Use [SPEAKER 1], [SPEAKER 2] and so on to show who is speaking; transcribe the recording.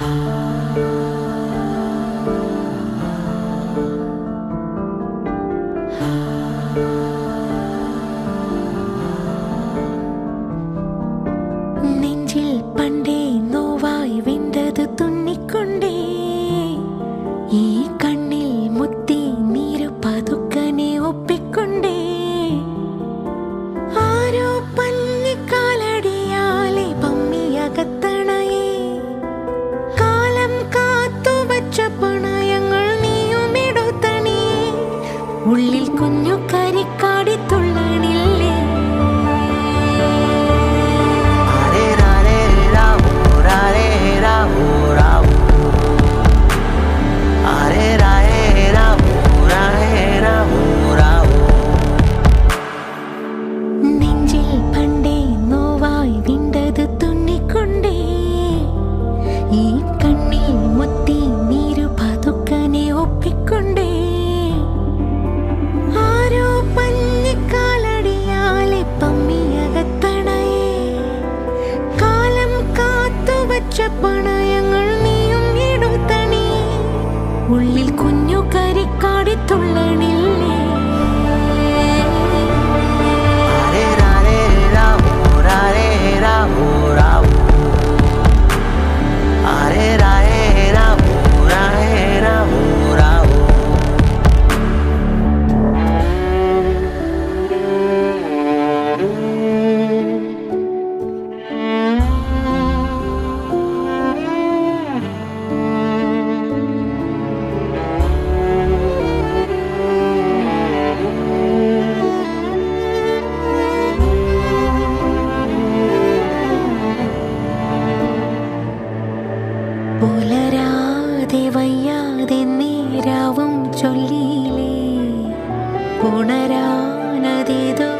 [SPEAKER 1] Thank you.
[SPEAKER 2] പുലരാതെ വയ്യാതെ നേരാവും ചൊല്ലിയിലേ ഉണരാനതേതോ